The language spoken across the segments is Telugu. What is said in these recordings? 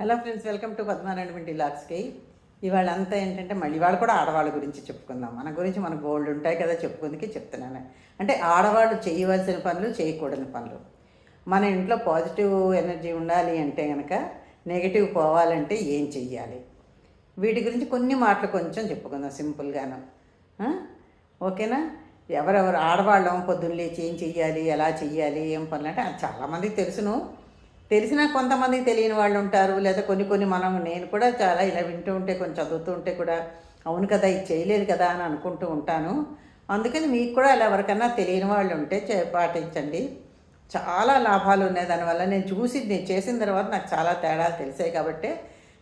Hello friends welcome to Padmarayana లాక్స్కి ఇవాళ అంతా ఏంటంటే మళ్ళీ ఇవాళ కూడా ఆడవాళ్ళ గురించి చెప్పుకుందాం. మన గురించి మన గోల్డ్ ఉంటాయి కదా చెప్పుకుందుకే చెప్తున్నాను. అంటే ఆడవాళ్ళు చేయవలసిన పనులు చేయకూడని పనులు. మన ఇంట్లో పాజిటివ్ ఎనర్జీ ఉండాలి అంటే కనుక నెగిటివ్ పోవాలంటే ఏం చెయ్యాలి? వీటి గురించి కొన్ని మాటలు కొంచెం చెప్పుకుందాం సింపుల్గాను ఓకేనా? ఎవరెవరు ఆడవాళ్ళం పొద్దున్న లేచి ఏం చెయ్యాలి ఎలా చెయ్యాలి ఏం పనులు అంటే అది చాలామందికి తెలుసును. తెలిసినా కొంతమందికి తెలియని వాళ్ళు ఉంటారు లేదా కొన్ని కొన్ని మనం నేను కూడా చాలా ఇలా వింటూ ఉంటే కొంచెం చదువుతూ ఉంటే కూడా అవును కదా ఇది చేయలేదు కదా అని అనుకుంటూ ఉంటాను. అందుకని మీకు కూడా అలా ఎవరికన్నా తెలియని వాళ్ళు ఉంటే చే- పాటించండి. చాలా లాభాలు ఉన్నాయి. దానివల్ల నేను చూసి నేను చేసిన తర్వాత నాకు చాలా తేడాలు తెలిసాయి కాబట్టి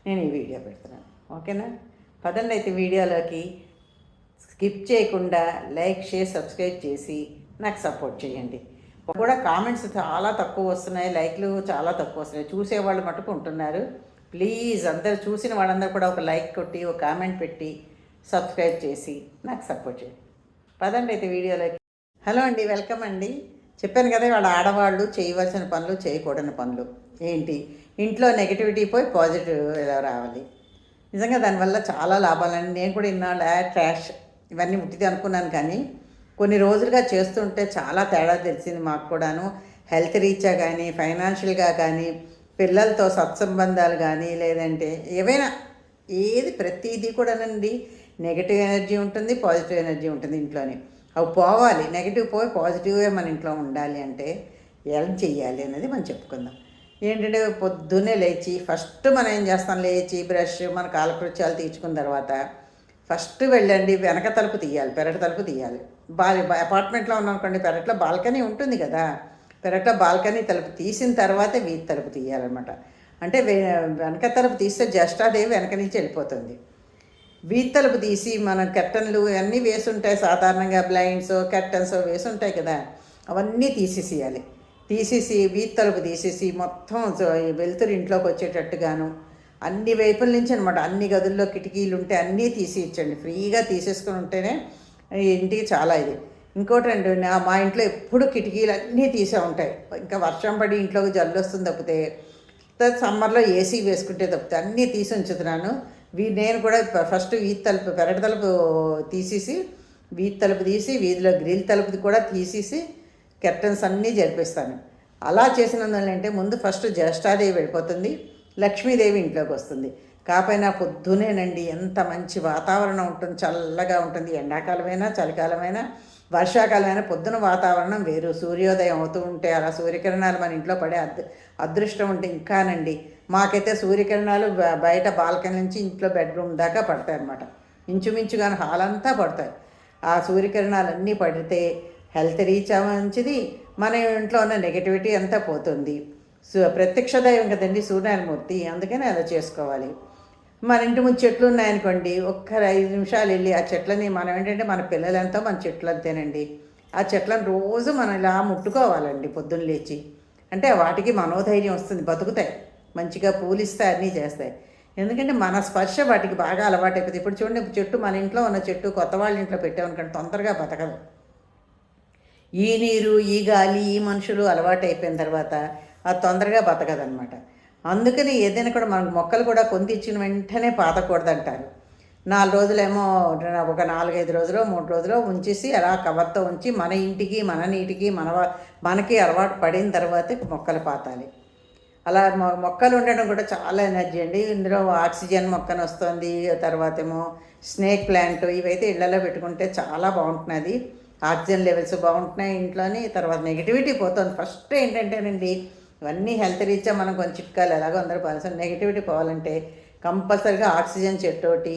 నేను ఈ వీడియో పెడుతున్నాను. ఓకేనా? పదండి అయితే వీడియోలోకి. స్కిప్ చేయకుండా లైక్ షేర్ సబ్స్క్రైబ్ చేసి నాకు సపోర్ట్ చేయండి. కూడా కామెంట్స్ చాలా తక్కువ వస్తున్నాయి లైక్లు చాలా తక్కువ వస్తున్నాయి. చూసేవాళ్ళు మటుకు ఉంటున్నారు. ప్లీజ్ అందరు చూసిన వాళ్ళందరూ కూడా ఒక లైక్ కొట్టి ఒక కామెంట్ పెట్టి సబ్స్క్రైబ్ చేసి నాకు సపోర్ట్ చేయండి. పదండి అయితే వీడియోలోకి. హలో అండి వెల్కమ్ అండి. చెప్పాను కదా వాళ్ళ ఆడవాళ్ళు చేయవలసిన పనులు చేయకూడని పనులు ఏంటి? ఇంట్లో నెగిటివిటీ పోయి పాజిటివ్ ఎలా రావాలి. నిజంగా దానివల్ల చాలా లాభాలండి. నేను కూడా ఇన్నాళ్ళు ట్రాష్ ఇవన్నీ ఉట్టిది అనుకున్నాను కానీ కొన్ని రోజులుగా చేస్తుంటే చాలా తేడా తెలిసింది మాకు కూడాను. హెల్త్ రీత్యా కానీ ఫైనాన్షియల్గా కానీ పిల్లలతో సత్సంబంధాలు కానీ లేదంటే ఏవైనా ఏది ప్రతిదీ కూడానండి. నెగిటివ్ ఎనర్జీ ఉంటుంది పాజిటివ్ ఎనర్జీ ఉంటుంది ఇంట్లోనే. అవి పోవాలి నెగిటివ్ పోయి పాజిటివే మన ఇంట్లో ఉండాలి అంటే ఏం చెయ్యాలి అనేది మనం చెప్పుకుందాం. ఏంటంటే పొద్దున్నే లేచి ఫస్ట్ మనం ఏం చేస్తాం? లేచి బ్రష్ మన కాలకృత్యాలు తీర్చుకున్న తర్వాత ఫస్ట్ వెళ్ళండి వెనక తలుపు తీయాలి పెరటి తలుపు తీయాలి. బా అపార్ట్మెంట్లో ఉన్నామనుకోండి పెరట్లో బాల్కనీ ఉంటుంది కదా. పెరట్లో బాల్కనీ తలుపు తీసిన తర్వాతే వీధి తలుపు తీయాలన్నమాట. అంటే వే- వెనక తలుపు తీస్తే జస్ట్ అదే వెనక నుంచి వెళ్ళిపోతుంది. వీధి తలుపు తీసి మన కర్టన్లు అన్నీ వేసి ఉంటాయి సాధారణంగా బ్లైండ్స్ కర్టన్స్ వేసి ఉంటాయి కదా. అవన్నీ తీసేసేయాలి. తీసేసి వీధి తలుపు తీసేసి మొత్తం వెలుతురు ఇంట్లోకి వచ్చేటట్టుగాను అన్ని వైపుల నుంచి అనమాట అన్ని గదుల్లో కిటికీలు ఉంటే అన్నీ తీసి ఇచ్చండి ఫ్రీగా తీసేసుకుని ఉంటేనే ఇంటికి చాలా ఇది. ఇంకోటి రెండు మా ఇంట్లో ఎప్పుడు కిటికీలు అన్నీ తీసే ఉంటాయి. ఇంకా వర్షం పడి ఇంట్లోకి జల్లు వస్తుంది తప్పితే సమ్మర్లో ఏసీ వేసుకుంటే తప్పితే అన్నీ తీసి ఉంచుతున్నాను. వీ నేను కూడా ఫస్ట్ వీధి తలుపు పెరటి తలుపు తీసేసి వీధి తలుపు తీసి వీధిలో గ్రిల్ తలుపు కూడా తీసేసి కెర్టన్స్ అన్నీ జరిపిస్తాను. అలా చేసినందువల్ల అంటే ముందు ఫస్ట్ జ్యేష్ఠాదేవి వెళ్ళిపోతుంది. లక్ష్మీదేవి ఇంట్లోకి వస్తుంది. కాకపోయినా పొద్దునేనండి ఎంత మంచి వాతావరణం ఉంటుంది. చల్లగా ఉంటుంది. ఎండాకాలమైనా చలికాలమైనా వర్షాకాలమైనా పొద్దున వాతావరణం వేరు. సూర్యోదయం అవుతూ ఉంటే అలా సూర్యకిరణాలు మన ఇంట్లో పడే అద్ అదృష్టం ఉంటే ఇంకానండి. మాకైతే సూర్యకిరణాలు బయట బాల్కనీ నుంచి ఇంట్లో బెడ్రూమ్ దాకా పడతాయి అన్నమాట. ఇంచుమించుగా హాల్ అంతా పడతాయి. ఆ సూర్యకిరణాలు అన్నీ పడితే హెల్త్ రీచ్ మంచిది. మన ఇంట్లో ఉన్న నెగిటివిటీ అంతా పోతుంది. ప్రత్యక్ష దైవం కదండి సూర్యనారాయణమూర్తి. అందుకని అలా చేసుకోవాలి. మన ఇంటి ముందు చెట్లు ఉన్నాయనుకోండి ఒక్క ఐదు నిమిషాలు వెళ్ళి ఆ చెట్లని మనం ఏంటంటే మన పిల్లలంతా మన చెట్లు అంతేనండి. ఆ చెట్లను రోజు మనం ఇలా ముట్టుకోవాలండి పొద్దున్న లేచి. అంటే వాటికి మనోధైర్యం వస్తుంది బతుకుతాయి. మంచిగా పూలిస్తాయి అన్నీ చేస్తాయి. ఎందుకంటే మన స్పర్శ వాటికి బాగా అలవాటు అయిపోతుంది. ఇప్పుడు చూడండి చెట్టు మన ఇంట్లో ఉన్న చెట్టు కొత్త వాళ్ళ ఇంట్లో పెట్టామనుకోండి తొందరగా బతకదు. ఈ నీరు ఈ గాలి ఈ మనుషులు అలవాటు అయిపోయిన తర్వాత అది తొందరగా బతకదనమాట అందుకని ఏదైనా కూడా మనకు మొక్కలు కూడా కొంత ఇచ్చిన వెంటనే పాతకూడదంటారు. నాలుగు రోజులేమో ఒక నాలుగైదు రోజులు మూడు రోజులు ఉంచేసి అలా కవర్తో ఉంచి మన ఇంటికి మన నీటికి మన మనకి అలవాటు పడిన తర్వాతే మొక్కలు పాతాలి. అలా మొక్కలు ఉండడం కూడా చాలా ఎనర్జీ అండి. ఇందులో ఆక్సిజన్ మొక్కను వస్తుంది తర్వాత ఏమో స్నేక్ ప్లాంట్ ఇవైతే ఇళ్ళలో పెట్టుకుంటే చాలా బాగుంటున్నది. ఆక్సిజన్ లెవెల్స్ బాగుంటున్నాయి ఇంట్లోని తర్వాత నెగిటివిటీ పోతుంది. ఫస్ట్ ఏంటంటేనండి ఇవన్నీ హెల్త్ రీత్యా మనం కొంచెం చిట్కాలు ఎలాగో అందరూ పాలిస్తాం నెగిటివిటీ పోవాలంటే కంపల్సరీగా ఆక్సిజన్ చెట్టు ఒకటి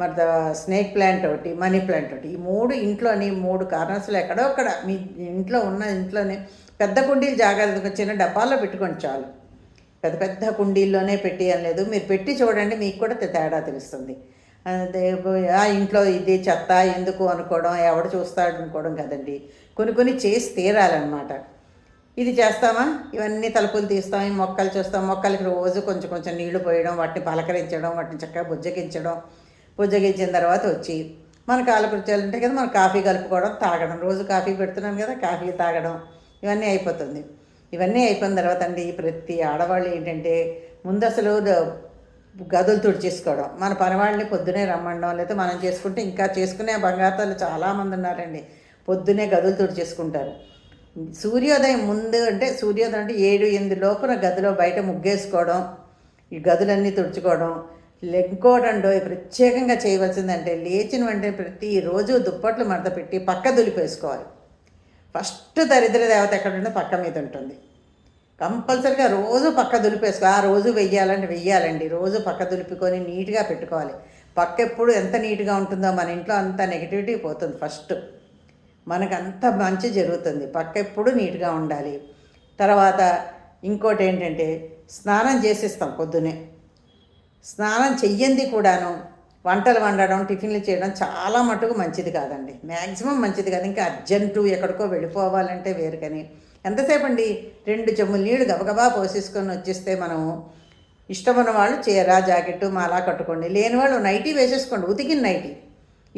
మరి స్నేక్ ప్లాంట్ ఒకటి మనీ ప్లాంట్ ఒకటి. ఈ మూడు ఇంట్లోని మూడు కార్నర్స్లో ఎక్కడో అక్కడ మీ ఇంట్లో ఉన్న ఇంట్లోనే పెద్ద కుండీలు జాగ్రత్తగా చిన్న డబ్బాల్లో పెట్టుకోండి చాలు. పెద్ద పెద్ద కుండీల్లోనే పెట్టి లేదు. మీరు పెట్టి చూడండి మీకు కూడా తేడా తెలుస్తుంది. ఆ ఇంట్లో ఇది చెత్త ఎందుకు అనుకోవడం ఎవడు చూస్తాడు అనుకోవడం కదండి. కొన్ని కొన్ని చేసి తీరాలన్నమాట. ఇది చేస్తామా? ఇవన్నీ తలుపులు తీస్తాం ఈ మొక్కలు చూస్తాం. మొక్కలకి రోజు కొంచెం కొంచెం నీళ్ళు పోయడం వాటిని పలకరించడం వాటిని చక్కగా బుజ్జగించడం. బుజ్జగించిన తర్వాత వచ్చి మన కాలకృత్యాలు ఉంటాయి కదా మన కాఫీ కలుపుకోవడం తాగడం. రోజు కాఫీ పెడుతున్నాం కదా కాఫీ తాగడం. ఇవన్నీ అయిపోతుంది. ఇవన్నీ అయిపోయిన తర్వాత అండి ప్రతి ఆడవాళ్ళు ఏంటంటే ముందు అసలు గదులు తుడిచేసుకోవడం. మన పనివాళ్ళని పొద్దునే రమ్మండం లేకపోతే మనం చేసుకుంటే ఇంకా చేసుకునే బంగారుతలు చాలామంది ఉన్నారండి. పొద్దునే గదులు తుడిచేసుకుంటారు. సూర్యోదయం ముందు అంటే సూర్యోదయం అంటే ఏడు ఎనిమిది లోపల గదిలో బయట ముగ్గేసుకోవడం ఈ గదులన్నీ తుడుచుకోవడం. లెగ్కోవడంలో ప్రత్యేకంగా చేయవలసిందంటే లేచిన వెంటనే ప్రతిరోజు దుప్పట్లు మడత పెట్టి పక్క దులిపేసుకోవాలి. ఫస్ట్ దరిద్ర దేవత ఎక్కడ ఉంటే పక్క మీద ఉంటుంది. కంపల్సరిగా రోజు పక్క దులిపేసుకో ఆ రోజు వెయ్యాలంటే వెయ్యాలండి. రోజు పక్క దులిపుకొని నీట్గా పెట్టుకోవాలి. పక్క ఎప్పుడు ఎంత నీట్గా ఉంటుందో మన ఇంట్లో అంత నెగిటివిటీ పోతుంది ఫస్ట్. మనకంత మంచి జరుగుతుంది. పక్క ఎప్పుడు నీట్గా ఉండాలి. తర్వాత ఇంకోటి ఏంటంటే స్నానం చేసేస్తాం పొద్దునే స్నానం చెయ్యంది కూడాను వంటలు వండడం టిఫిన్లు చేయడం చాలా మటుకు మంచిది కాదండి. మ్యాక్సిమం మంచిది కాదు. ఇంకా అర్జెంటు ఎక్కడికో వెళ్ళిపోవాలంటే వేరు కానీ. ఎంతసేపు అండి రెండు చెమ్ములు నీళ్ళు గబగబా పోసేసుకొని వచ్చేస్తే మనము ఇష్టమైన వాళ్ళు చీర జాకెట్ మాలా కట్టుకోండి. లేని వాళ్ళు నైటీ వేసేసుకోండి. ఉతికిన నైటీ.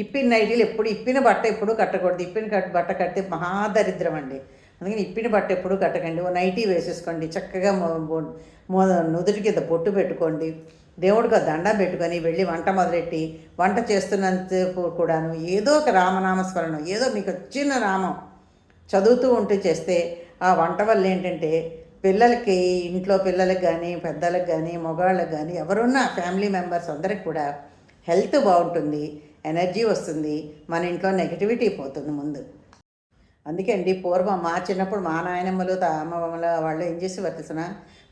ఇప్పిన నైటీలు ఎప్పుడు ఇప్పిన బట్ట ఎప్పుడు కట్టకూడదు. ఇప్పిన కట్ బట్ట కడితే మహాదరిద్రం అండి. అందుకని ఇప్పిన బట్ట ఎప్పుడు కట్టకండి. ఓ నైటీ వేసేసుకోండి. చక్కగా నుదుటి కింద బొట్టు పెట్టుకోండి. దేవుడికి దండం పెట్టుకొని వెళ్ళి వంట మొదలెట్టి వంట చేస్తున్నంత కూడాను ఏదో ఒక రామనామస్మరణం ఏదో మీకు వచ్చిన నామం చదువుతూ ఉంటూ చేస్తే ఆ వంట వల్ల ఏంటంటే పిల్లలకి ఇంట్లో పిల్లలకి కానీ పెద్దలకు కానీ మగవాళ్ళకి కానీ ఎవరున్నా ఫ్యామిలీ మెంబర్స్ అందరికి కూడా హెల్త్ బాగుంటుంది. ఎనర్జీ వస్తుంది మన ఇంట్లో నెగిటివిటీ పోతుంది ముందు. అందుకండి పూర్వం మా చిన్నప్పుడు మా నాయనమ్మలు తా అమ్మమ్మల వాళ్ళు ఏం చేసేవారు తెలిసిన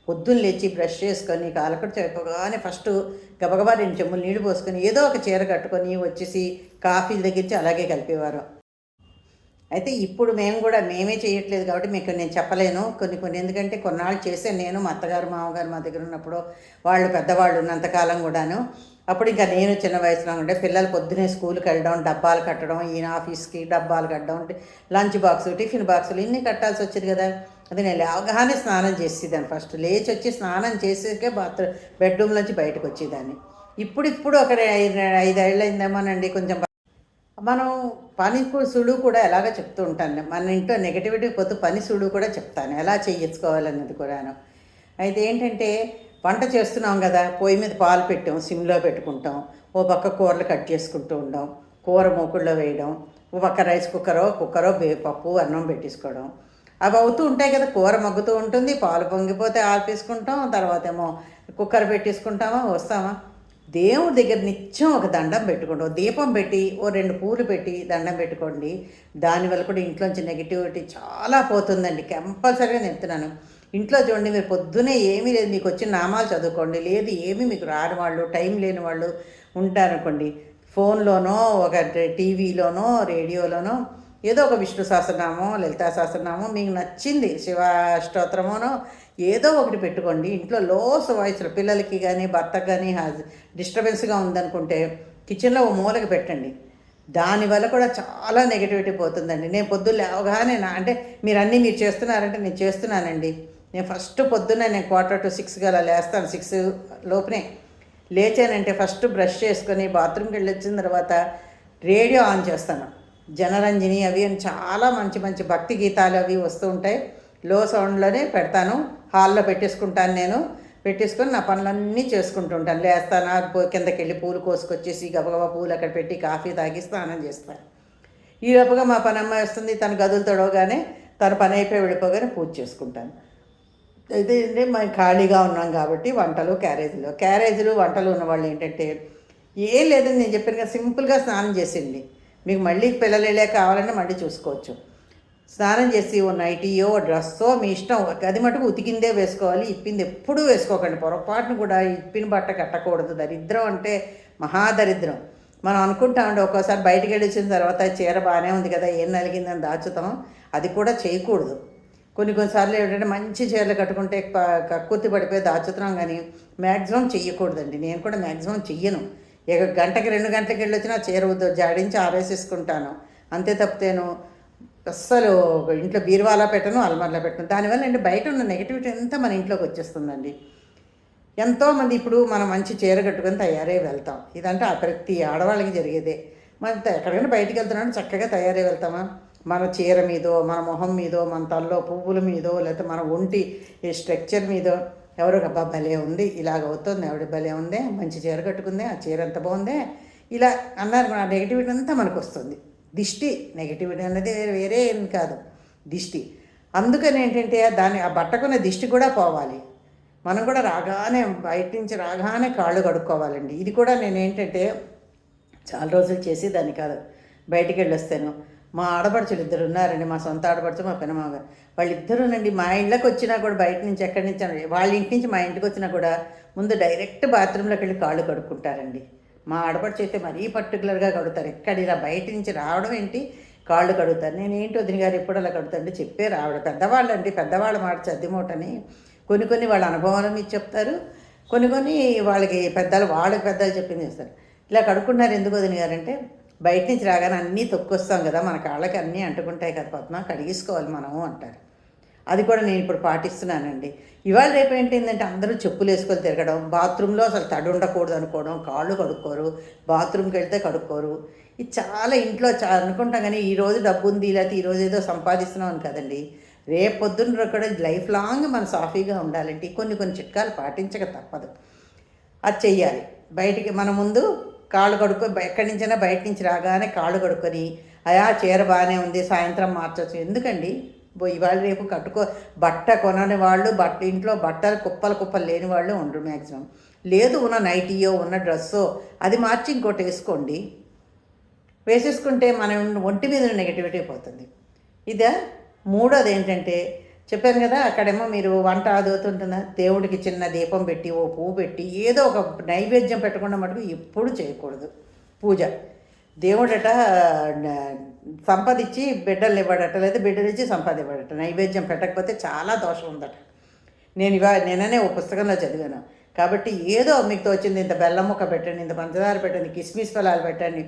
పొద్దున్న లేచి బ్రష్ చేసుకొని కాలకడ చెప్పగానే ఫస్ట్ గబగబా రెండు చెమ్ములు నీళ్ళు పోసుకొని ఏదో ఒక చీర కట్టుకొని వచ్చేసి కాఫీల దగ్గరించి అలాగే కలిపేవారు. అయితే ఇప్పుడు మేము కూడా మేమే చేయట్లేదు కాబట్టి మీకు నేను చెప్పలేను. కొన్ని కొన్ని ఎందుకంటే కొన్నాళ్ళు చేశాను నేను మా అత్తగారు మామగారు మా దగ్గర ఉన్నప్పుడు వాళ్ళు పెద్దవాళ్ళు ఉన్నంతకాలం కూడాను. అప్పుడు ఇంకా నేను చిన్న వయసులో ఉండే పిల్లలు పొద్దునే స్కూల్కి వెళ్ళడం డబ్బాలు కట్టడం ఈయన ఆఫీస్కి డబ్బాలు కట్టడం లంచ్ బాక్స్ టిఫిన్ బాక్సులు ఇన్ని కట్టాల్సి వచ్చేది కదా. అది నేను లేవగానే స్నానం చేసేదాన్ని ఫస్ట్. లేచి వచ్చి స్నానం చేసేకే బాత్రూమ్ బెడ్రూమ్లోంచి బయటకు వచ్చేదాన్ని. ఇప్పుడు ఇప్పుడు ఒక ఐదు ఐదేళ్ళు అయిందేమోనండి కొంచెం మనం పని సుడు సులువు కూడా ఎలాగ చెప్తూ ఉంటాను మన ఇంట్లో నెగటివిటీ పొద్దు పని సుడు కూడా చెప్తాను. ఎలా చేయించుకోవాలన్నది కూడాను. అయితే ఏంటంటే వంట చేస్తున్నాం కదా పొయ్యి మీద పాలు పెట్టాం సిమ్లో పెట్టుకుంటాం. ఓ పక్క కూరలు కట్ చేసుకుంటూ ఉండడం కూర మూకుళ్ళో వేయడం ఓ పక్క రైస్ కుక్కరో కుక్కరో పప్పు అన్నం పెట్టేసుకోవడం. అవి అవుతూ ఉంటాయి కదా కూర మగ్గుతూ ఉంటుంది పాలు పొంగిపోతే ఆపేసుకుంటాం తర్వాత ఏమో కుక్కర్ పెట్టేసుకుంటామా వస్తామా? దేవుడి దగ్గర నిత్యం ఒక దండం పెట్టుకోండి. ఓ దీపం పెట్టి ఓ రెండు పూలు పెట్టి దండం పెట్టుకోండి. దానివల్ల కూడా ఇంట్లోంచి నెగిటివిటీ చాలా పోతుందండి. కంపల్సరీగా చెప్తున్నాను. ఇంట్లో చూడండి మీరు పొద్దునే ఏమీ లేదు. మీకు వచ్చిన నామాలు చదువుకోండి. లేదు ఏమీ మీకు రాని వాళ్ళు టైం లేని వాళ్ళు ఉంటారనుకోండి. ఫోన్లోనో ఒక టీవీలోనో రేడియోలోనో ఏదో ఒక విష్ణు సహస్రనామం లలితా సహస్రనామం మీకు నచ్చింది శివ స్తోత్రమోనో ఏదో ఒకటి పెట్టుకోండి. ఇంట్లో లోస్ వాయిస్లో పిల్లలకి కానీ భర్తకు కానీ డిస్టర్బెన్స్గా ఉందనుకుంటే కిచెన్లో ఓ మూలకి పెట్టండి. దానివల్ల కూడా చాలా నెగిటివిటీ పోతుందండి. నేను పొద్దున్న లేవగానే నా అంటే మీరు అన్నీ మీరు చేస్తున్నారంటే నేను చేస్తున్నానండి. నేను ఫస్ట్ పొద్దున్న నేను క్వార్టర్ టు సిక్స్ గల లేస్తాను. సిక్స్ లోపునే లేచానంటే ఫస్ట్ బ్రష్ చేసుకొని బాత్రూమ్కి వెళ్ళి వచ్చిన తర్వాత రేడియో ఆన్ చేస్తాను. జనరంజని అవి అని చాలా మంచి మంచి భక్తి గీతాలు అవి వస్తూ ఉంటాయి. లో సౌండ్లోనే పెడతాను. హాల్లో పెట్టేసుకుంటాను నేను. పెట్టేసుకొని నా పనులన్నీ చేసుకుంటుంటాను లేస్తాను పో- కిందకి వెళ్ళి పూలు కోసుకొచ్చేసి గబగబా పూలు అక్కడ పెట్టి కాఫీ తాగి స్నానం చేస్తాను. ఈ లోపుగా మా పని అమ్మాయి వస్తుంది తన గదులు తొడవగానే తన పని అయిపోయి వెళ్ళిపోగానే పూజ చేసుకుంటాను. అయితే మేము ఖాళీగా ఉన్నాం కాబట్టి వంటలు క్యారేజీలు. క్యారేజీలు వంటలు ఉన్నవాళ్ళు ఏంటంటే ఏం లేదని నేను చెప్పాను కదా సింపుల్గా స్నానం చేసింది మీకు మళ్ళీ పిల్లలు వెళ్ళే కావాలంటే మళ్ళీ చూసుకోవచ్చు. స్నానం చేసి ఓ నైటీయో డ్రెస్సో మీ ఇష్టం. అది మటుకు ఉతికిందే వేసుకోవాలి. ఇప్పింది ఎప్పుడూ వేసుకోకండి. పొరపాటును కూడా ఇప్పిన బట్ట కట్టకూడదు. దరిద్రం అంటే మహాదరిద్రం. మనం అనుకుంటామండి ఒక్కోసారి బయటికి వెళ్ళి వచ్చిన తర్వాత చీర బాగానే ఉంది కదా ఏం నలిగిందని దాచుతాం. అది కూడా చేయకూడదు. కొన్ని కొన్నిసార్లు ఏంటంటే మంచి చీరలు కట్టుకుంటే కక్కుర్తి పడిపోయి దాచుతున్నాం కానీ మ్యాక్సిమం చెయ్యకూడదండి. నేను కూడా మ్యాక్సిమం చెయ్యను. ఇక గంటకి రెండు గంటలకు వెళ్ళి వచ్చినా చీర జాడించి ఆరేసేసుకుంటాను. అంతే తప్పితేను అస్సలు ఇంట్లో బీరువాలా పెట్టను అల్మార్లా పెట్టను. దానివల్ల అంటే బయట ఉన్న నెగిటివిటీ అంతా మన ఇంట్లోకి వచ్చేస్తుందండి. ఎంతోమంది ఇప్పుడు మనం మంచి చీర కట్టుకొని తయారై వెళ్తాం. ఇదంటే ప్రతి ఆడవాళ్ళకి జరిగేదే. మనం ఎక్కడికైనా బయటికి వెళ్తున్నాం చక్కగా తయారై వెళ్తామా? మన చీర మీదో మన మొహం మీదో మన తల్లో పువ్వుల మీదో లేకపోతే మన ఒంటి ఈ స్ట్రక్చర్ మీదో ఎవరో అబ్బా భలే ఉంది ఇలాగ అవుతుంది ఎవడి భలే ఉందే మంచి చీర కట్టుకుందే ఆ చీర ఎంత బాగుందే ఇలా అన్నారు. ఆ నెగిటివిటీ అంతా మనకు వస్తుంది దిష్టి నెగిటివిటీ అనేది వేరే ఏం కాదు దిష్టి. అందుకని ఏంటంటే దాని ఆ బట్టకున్న దిష్టి కూడా పోవాలి. మనం కూడా రాగానే బయట నుంచి రాగానే కాళ్ళు కడుక్కోవాలండి. ఇది కూడా నేను ఏంటంటే చాలా రోజులు చేసి దాన్ని కాదు. బయటికి వెళ్ళొస్తాను. మా ఆడపడుచులు ఇద్దరు ఉన్నారండి మా సొంత ఆడపడుచు మా పెనమావ వాళ్ళిద్దరునండి వాళ్ళిద్దరూనండి మా ఇంట్లోకి వచ్చినా కూడా బయట నుంచి ఎక్కడి నుంచి వాళ్ళ ఇంటి నుంచి మా ఇంటికి వచ్చినా కూడా ముందు డైరెక్ట్ బాత్రూంలోకి వెళ్ళి కాళ్ళు కడుక్కుంటారండి. మా ఆడపడుచు అయితే మరీ పర్టికులర్గా కడుగుతారు. ఎక్కడ ఇలా బయట నుంచి రావడం ఏంటి? కాళ్ళు కడుగుతారు. నేను ఏంటి వదిన గారు ఎప్పుడు అలా కడుగుతాండి చెప్పే రావడం. పెద్దవాళ్ళు అండి పెద్దవాళ్ళ మాట చద్దిమూటని కొన్ని కొన్ని వాళ్ళ అనుభవాలు మీద చెప్తారు. కొన్ని కొన్ని వాళ్ళకి పెద్దలు వాళ్ళకి పెద్దలు చెప్పింది చేస్తారు. ఇలా కడుక్కున్నారు ఎందుకు వదిన గారంటే బయట నుంచి రాగానే అన్నీ తొక్కొస్తాం కదా మన కాళ్ళకి అన్నీ అంటుకుంటాయి కదా పద్మ కడిగేసుకోవాలి మనము అంటారు. అది కూడా నేను ఇప్పుడు పాటిస్తున్నానండి. ఇవాళ రేపు ఏంటంటే అందరూ చెప్పులు వేసుకొని తిరగడం బాత్రూంలో అసలు తడి ఉండకూడదు అనుకోవడం కాళ్ళు కడుక్కోరు బాత్రూమ్కి వెళ్తే కడుక్కోరు. ఇది చాలా ఇంట్లో చా అనుకుంటాం కానీ ఈరోజు డబ్బు ఉంది లేకపోతే ఈ రోజు ఏదో సంపాదిస్తున్నాం అని కదండి. రేపు పొద్దున్న కూడా లైఫ్ లాంగ్ మనం సాఫీగా ఉండాలంటే కొన్ని కొన్ని చిట్కాలు పాటించక తప్పదు. అది చెయ్యాలి. బయటికి మన ముందు కాళ్ళు కడుక్కో ఎక్కడి నుంచైనా బయట నుంచి రాగానే కాళ్ళు కడుక్కొని అయా చీర బాగానే ఉంది సాయంత్రం మార్చొచ్చు. ఎందుకండి? ఇవాళ రేపు కట్టుకో బట్ట కొనని వాళ్ళు బట్ట ఇంట్లో బట్టలు కుప్పలు కుప్పలు లేని వాళ్ళు ఉండరు మ్యాక్సిమం లేదు ఉన్న నైటీయో ఉన్న డ్రెస్సో అది మార్చి ఇంకోటి వేసుకోండి. వేసేసుకుంటే మనం ఒంటి మీద నెగటివిటీ పోతుంది. ఇదే? మూడోది ఏంటంటే చెప్పాను కదా అక్కడేమో మీరు వంట అదుగుతుంటుందా దేవుడికి చిన్న దీపం పెట్టి ఓ పువ్వు పెట్టి ఏదో ఒక నైవేద్యం పెట్టకుండా మటుకు ఎప్పుడు చేయకూడదు. పూజ. దేవుడట న- సంపద ఇచ్చి బిడ్డలు ఇవ్వడట లేదా బిడ్డలు ఇచ్చి సంపద ఇవ్వడట నైవేద్యం పెట్టకపోతే చాలా దోషం ఉందట నేను ఇవా నేననే ఓ పుస్తకంలో చదివాను. కాబట్టి ఏదో మీకు తోచింది ఇంత బెల్లం ముక్క పెట్టండి ఇంత పంచదార పెట్టండి కిస్మిస్ ఫలాలు పెట్టండి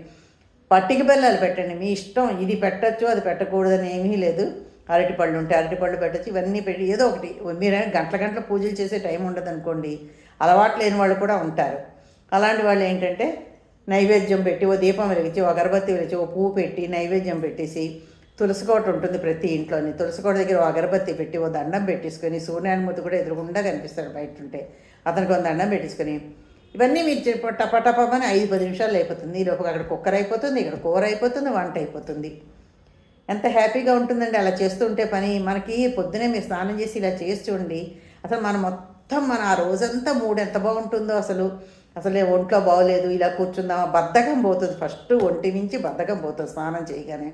పట్టిక బెల్లాలు పెట్టండి మీ ఇష్టం ఇది పెట్టచ్చు అది పెట్టకూడదని ఏమీ లేదు. అరటి పళ్ళు ఉంటే అరటి పళ్ళు పెట్టచ్చు ఇవన్నీ పెట్టి ఏదో ఒకటి మీరు గంటల గంటల పూజలు చేసే టైం ఉండదు అనుకోండి అలవాటు లేని వాళ్ళు కూడా ఉంటారు. అలాంటి వాళ్ళు ఏంటంటే నైవేద్యం పెట్టి ఓ దీపం వెలిగించి ఓ అగరబత్తి వెలిచి ఓ పువ్వు పెట్టి నైవేద్యం పెట్టేసి తులసి కోట ఉంటుంది ప్రతి ఇంట్లోని. తులసి కోట దగ్గర ఓ అగరబత్తి పెట్టి ఓ దండం పెట్టేసుకొని సూర్యనారాయణమూర్తి కూడా ఎదురుగుండా కనిపిస్తాడు బయట ఉంటే. అతనికి ఒక దండం పెట్టేసుకొని ఇవన్నీ మీరు చెప్ప టపటపమని ఐదు పది నిమిషాలు అయిపోతుంది. ఈ అక్కడ కుక్కర్ అయిపోతుంది ఇక్కడ కూర అయిపోతుంది వంట అయిపోతుంది. ఎంత హ్యాపీగా ఉంటుందండి అలా చేస్తుంటే పని. మనకి పొద్దునే మీరు స్నానం చేసి ఇలా చేసి చూడండి. అసలు మనం మొత్తం మన ఆ రోజంతా మూడు ఎంత బాగుంటుందో అసలు. అసలు ఒంట్లో బాగోలేదు ఇలా కూర్చుందామా? బద్ధకం పోతుంది. ఫస్ట్ ఒంటి నుంచి బద్ధకం పోతుంది స్నానం చేయగానే.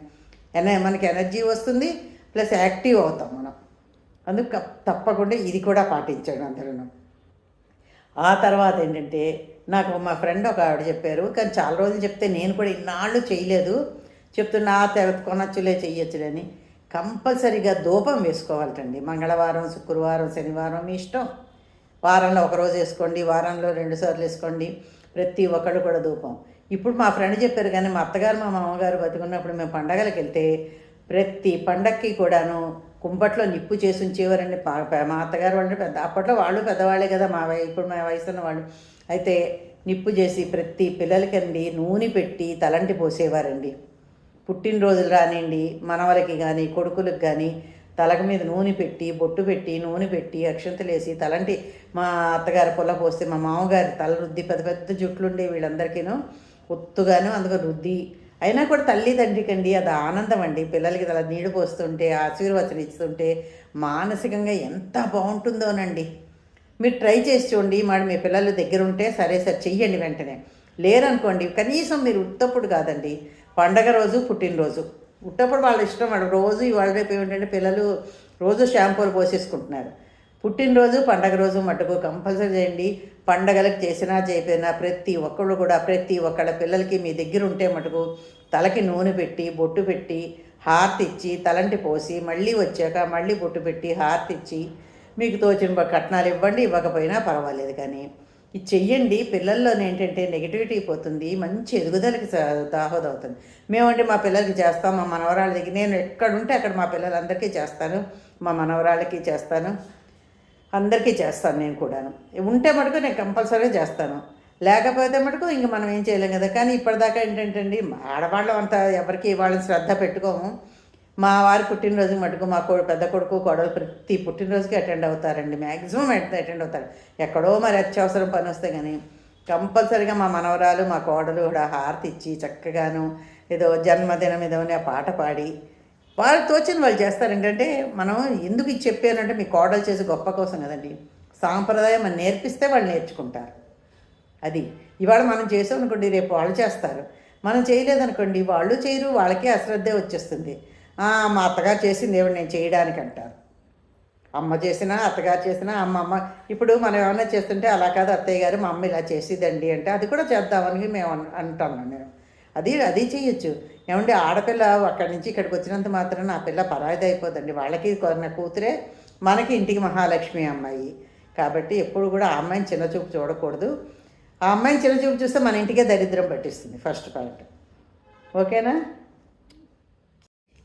ఎన మనకి ఎనర్జీ వస్తుంది ప్లస్ యాక్టివ్ అవుతాం మనం. అందుకు తప్పకుండా ఇది కూడా పాటించాడు అందరూ ఆ తర్వాత ఏంటంటే నాకు మా ఫ్రెండ్ ఒక ఆవిడ చెప్పారు కానీ చాలా రోజులు చెప్తే నేను కూడా ఇన్నాళ్ళు చేయలేదు. చెప్తున్నా తర్వాత కొనొచ్చులే చెయ్యొచ్చులని కంపల్సరీగా ధూపం వేసుకోవాలటండి. మంగళవారం శుక్రవారం శనివారం మీ ఇష్టం. వారంలో ఒక రోజు వేసుకోండి వారంలో రెండు సార్లు వేసుకోండి ప్రతి ఒక్కళ్ళు కూడా ధూపం. ఇప్పుడు మా ఫ్రెండ్ చెప్పారు కానీ మా అత్తగారు మా మామగారు బతుకున్నప్పుడు మేము పండగలకు వెళ్తే ప్రతి పండక్కి కూడాను కుంపట్లో నిప్పు చేసి ఉంచేవారండి. మా అత్తగారు వాళ్ళు పెద్ద అప్పట్లో వాళ్ళు పెద్దవాళ్ళే కదా మా ఇప్పుడు మా వయసు ఉన్న వాళ్ళు. అయితే నిప్పు చేసి ప్రతి పిల్లలకండి నూనె పెట్టి తలంటి పోసేవారండి. పుట్టినరోజులు రానివ్వండి మనవలకి కానీ కొడుకులకు కానీ తలకు మీద నూనె పెట్టి బొట్టు పెట్టి నూనె పెట్టి అక్షంతలేసి తలంటి మా అత్తగారి పొల పోస్తే మా మామగారి తల రుద్ది పెద్ద పెద్ద జుట్లు ఉండే వీళ్ళందరికీను. ఒత్తుగాను అందుకు రుద్ది. అయినా కూడా తల్లి తండ్రికండి అది ఆనందం అండి. పిల్లలకి అలా నీడు పోస్తుంటే ఆశీర్వచనం ఇస్తుంటే మానసికంగా ఎంత బాగుంటుందోనండి. మీరు ట్రై చేసి చూడండి. మరి మీ పిల్లలు దగ్గర ఉంటే సరే సరే చెయ్యండి వెంటనే. లేరనుకోండి కనీసం మీరు ఉత్తప్పుడు కాదండి పండగ రోజు పుట్టినరోజు. పుట్టప్పుడు వాళ్ళ ఇష్టం వాళ్ళు రోజు ఇవాళ రేపు ఏమిటంటే పిల్లలు రోజు షాంపూలు పోసేసుకుంటున్నారు. పుట్టినరోజు పండగ రోజు మటుకు కంపల్సరీ చేయండి. పండగలకు చేసినా చేయకపోయినా ప్రతి ఒక్కళ్ళు కూడా ప్రతి ఒక్కళ్ళ పిల్లలకి మీ దగ్గర ఉంటే మటుకు తలకి నూనె పెట్టి బొట్టు పెట్టి హారతి ఇచ్చి తలంటి పోసి మళ్ళీ వచ్చాక మళ్ళీ బొట్టు పెట్టి హారతి ఇచ్చి మీకు తోచిన కట్నాలు ఇవ్వండి ఇవ్వకపోయినా పర్వాలేదు కానీ ఇది చెయ్యండి పిల్లల్లోనే ఏంటంటే నెగిటివిటీ పోతుంది మంచి ఎదుగుదలకి స- దాహోదవుతుంది. మేమంటే మా పిల్లలకి చేస్తాం మా మనవరాళ్ళ దగ్గర నేను ఎక్కడుంటే అక్కడ మా పిల్లలందరికీ చేస్తాను మా మనవరాళ్ళకి చేస్తాను అందరికీ చేస్తాను నేను కూడాను. ఉంటే మటుకు నేను కంపల్సరీగా చేస్తాను. లేకపోతే మటుకు ఇంక మనం ఏం చేయలేం కదా. కానీ ఇప్పటిదాకా ఏంటంటే అండి ఆడవాళ్ళం అంత ఎవరికి వాళ్ళని శ్రద్ధ పెట్టుకోము. మా వారి పుట్టినరోజు మటుకు మా కొడు పెద్ద కొడుకు కోడలు ప్రతి పుట్టినరోజుకి అటెండ్ అవుతారండి. మ్యాక్సిమం అటెండ్ అవుతారు. ఎక్కడో మరి అత్యవసరం పని వస్తే కానీ కంపల్సరీగా మా మనవరాలు మా కోడలు కూడా హారతి ఇచ్చి చక్కగాను ఏదో జన్మదినం ఏదో అని ఆ పాట పాడి వాళ్ళు తోచిన వాళ్ళు చేస్తారు. ఏంటంటే మనం ఎందుకు ఇది చెప్పానంటే మీ కోడలు చేసే గొప్ప కోసం కదండి. సాంప్రదాయం మనం నేర్పిస్తే వాళ్ళు నేర్చుకుంటారు. అది ఇవాళ మనం చేసాం అనుకోండి రేపు వాళ్ళు చేస్తారు. మనం చేయలేదనుకోండి వాళ్ళు చేయరు వాళ్ళకే అశ్రద్ధే వచ్చేస్తుంది. మా అత్తగారు చేసింది ఏమిటి నేను చేయడానికి అంటారు. అమ్మ చేసినా అత్తగారు చేసినా అమ్మ అమ్మ ఇప్పుడు మనం ఏమైనా చేస్తుంటే అలా కాదు అత్తయ్య గారు మా అమ్మ ఇలా చేసేదండి అంటే అది కూడా చేద్దామని మేము అన్- అంటాను నేను. అది అది చేయొచ్చు. ఏమంటే ఆడపిల్ల అక్కడి నుంచి ఇక్కడికి వచ్చినంత మాత్రం ఆ పిల్ల పరాయిది అయిపోదండి. వాళ్ళకి కొన్న కూతురే మనకి ఇంటికి మహాలక్ష్మి అమ్మాయి. కాబట్టి ఎప్పుడు కూడా ఆ అమ్మాయిని చిన్న చూపు చూడకూడదు. ఆ అమ్మాయిని చిన్న చూపు చూస్తే మన ఇంటికే దరిద్రం పట్టిస్తుంది ఫస్ట్ పాయింట్ ఓకేనా?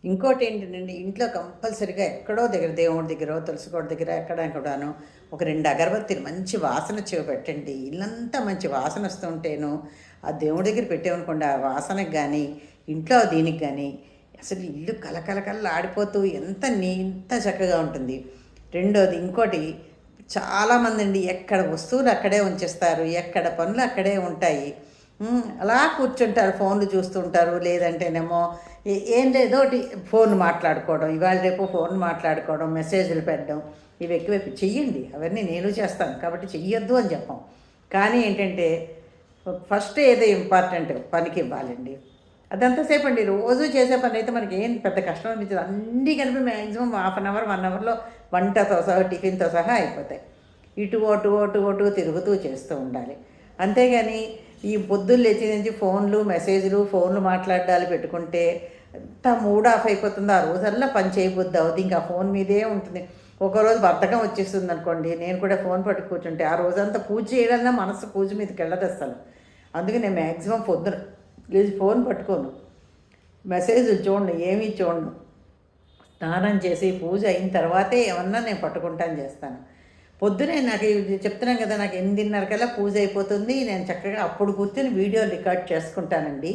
ఇంకోటి ఏంటంటే ఇంట్లో కంపల్సరిగా ఎక్కడో దగ్గర దేవుడి దగ్గర తులసికోట దగ్గర ఎక్కడ కూడాను ఒక రెండు అగరబత్తీలు మంచి వాసన చెవి పెట్టండి ఇల్లంతా మంచి వాసన వస్తుంటేను ఆ దేవుడి దగ్గర పెట్టామనుకోండి ఆ వాసనకి కానీ ఇంట్లో దీనికి కానీ అసలు ఇల్లు కలకలకల ఆడిపోతూ ఎంత ఎంత చక్కగా ఉంటుంది. రెండోది ఇంకోటి చాలామంది అండి ఎక్కడ వస్తువులు అక్కడే ఉంచేస్తారు ఎక్కడ పనులు అక్కడే ఉంటాయి. అలా కూర్చుంటారు ఫోన్లు చూస్తుంటారు లేదంటేనేమో ఏం లేదో ఒకటి ఫోన్ మాట్లాడుకోవడం ఇవాళ రేపు ఫోన్ మాట్లాడుకోవడం మెసేజ్లు పెట్టడం ఇవి ఎక్కువ చెయ్యండి అవన్నీ నేను చేస్తాను కాబట్టి చెయ్యొద్దు అని చెప్పాం. కానీ ఏంటంటే ఫస్ట్ ఏదో ఇంపార్టెంట్ పనికి ఇవ్వాలండి. అదంతసేపు అండి రోజు చేసే పని అయితే మనకి ఏం పెద్ద కష్టం అనిపించదు. అన్నీ కలిపి maximum half an hour one అవర్లో వంటతో సహా టిఫిన్తో సహా అయిపోతాయి. ఇటు ఓటు ఓటు ఓటు తిరుగుతూ చేస్తూ ఉండాలి. అంతేగాని ఈ పొద్దున్న లేచి నుంచి ఫోన్లు మెసేజ్లు ఫోన్లు మాట్లాడాలి పెట్టుకుంటే ఎంత మూడ్ ఆఫ్ అయిపోతుంది ఆ రోజల్లా పని చేయబుద్ది అవుతుంది ఇంకా ఫోన్ మీదే ఉంటుంది. ఒకరోజు బద్ధకం వచ్చేస్తుంది అనుకోండి. నేను కూడా ఫోన్ పట్టు కూర్చుంటే ఆ రోజంతా పూజ చేయాలన్నా మనసు పూజ మీదకి వెళ్ళదు అసలు అందుకే నేను మ్యాక్సిమం పొద్దున లేచి ఫోన్ పట్టుకోను. మెసేజ్లు చూడండి ఏమీ చూడను. స్నానం చేసి పూజ అయిన తర్వాతే ఏమన్నా నేను పట్టుకుంటాను చేస్తాను. పొద్దునే నాకు చెప్తున్నాను కదా నాకు ఎనిమిదిన్నరకల్లా పూజ అయిపోతుంది. నేను చక్కగా అప్పుడు కూర్చొని వీడియో రికార్డ్ చేసుకుంటానండి.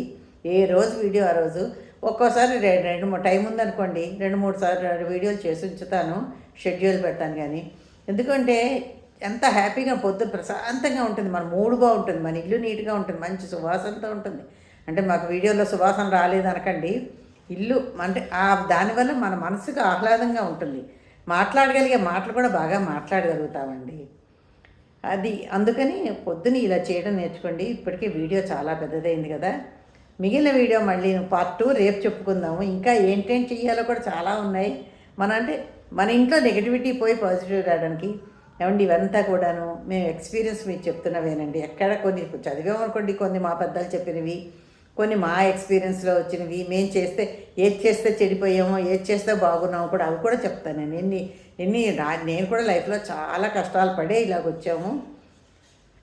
ఏ రోజు వీడియో ఆ రోజు. ఒక్కోసారి రెండు రెండు మూడు టైం ఉందనుకోండి రెండు మూడు సార్లు రెండు వీడియోలు చేసి ఉంచుతాను షెడ్యూల్ పెడతాను కానీ. ఎందుకంటే ఎంత హ్యాపీగా పొద్దున ప్రశాంతంగా ఉంటుంది. మన మూడ్ బాగుంటుంది మన ఇల్లు నీట్గా ఉంటుంది మంచి సువాసనతో ఉంటుంది. అంటే మాకు వీడియోలో సువాసన రాలేదనకండి ఇల్లు అంటే ఆ దానివల్ల మన మనసుకు ఆహ్లాదంగా ఉంటుంది. మాట్లాడగలిగే మాటలు కూడా బాగా మాట్లాడగలుగుతామండి. అది అందుకని పొద్దున ఇలా చేయడం నేర్చుకోండి. ఇప్పటికే వీడియో చాలా పెద్దదైంది కదా. మిగిలిన వీడియో మళ్ళీ పార్ట్ టూ రేపు చెప్పుకుందాము. ఇంకా ఏంటేం చెయ్యాలో కూడా చాలా ఉన్నాయి. మన అంటే మన ఇంట్లో నెగిటివిటీ పోయి పాజిటివ్ రావడానికి. ఏమండి ఇవంతా కూడాను మేము ఎక్స్పీరియన్స్ మీకు చెప్తున్నవేనండి. ఎక్కడ కొన్ని చదివామనుకోండి కొన్ని మా పెద్దలు చెప్పినవి. కొన్ని మా ఎక్స్పీరియన్స్లో వచ్చినవి మేము చేస్తే ఏది చేస్తే చెడిపోయామో ఏది చేస్తే బాగున్నామో కూడా అవి కూడా చెప్తాను. నేను ఎన్ని ఎన్ని నేను కూడా లైఫ్లో చాలా కష్టాలు పడే ఇలాగ వచ్చాము.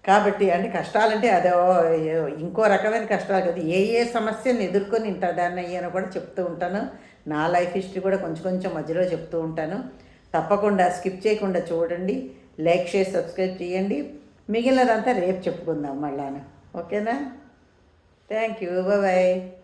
కాబట్టి అంటే కష్టాలంటే అదో ఇంకో రకమైన కష్టాలు కదా. ఏ ఏ సమస్యను ఎదుర్కొని ఇంత దాన్ని అయ్యానో కూడా చెప్తూ ఉంటాను. నా లైఫ్ హిస్టరీ కూడా కొంచెం కొంచెం మధ్యలో చెప్తూ ఉంటాను. తప్పకుండా స్కిప్ చేయకుండా చూడండి. లైక్ చేసి సబ్స్క్రైబ్ చేయండి. మిగిలినదంతా రేపు చెప్పుకుందాం మళ్ళాను. ఓకేనా? Thank you. Bye bye.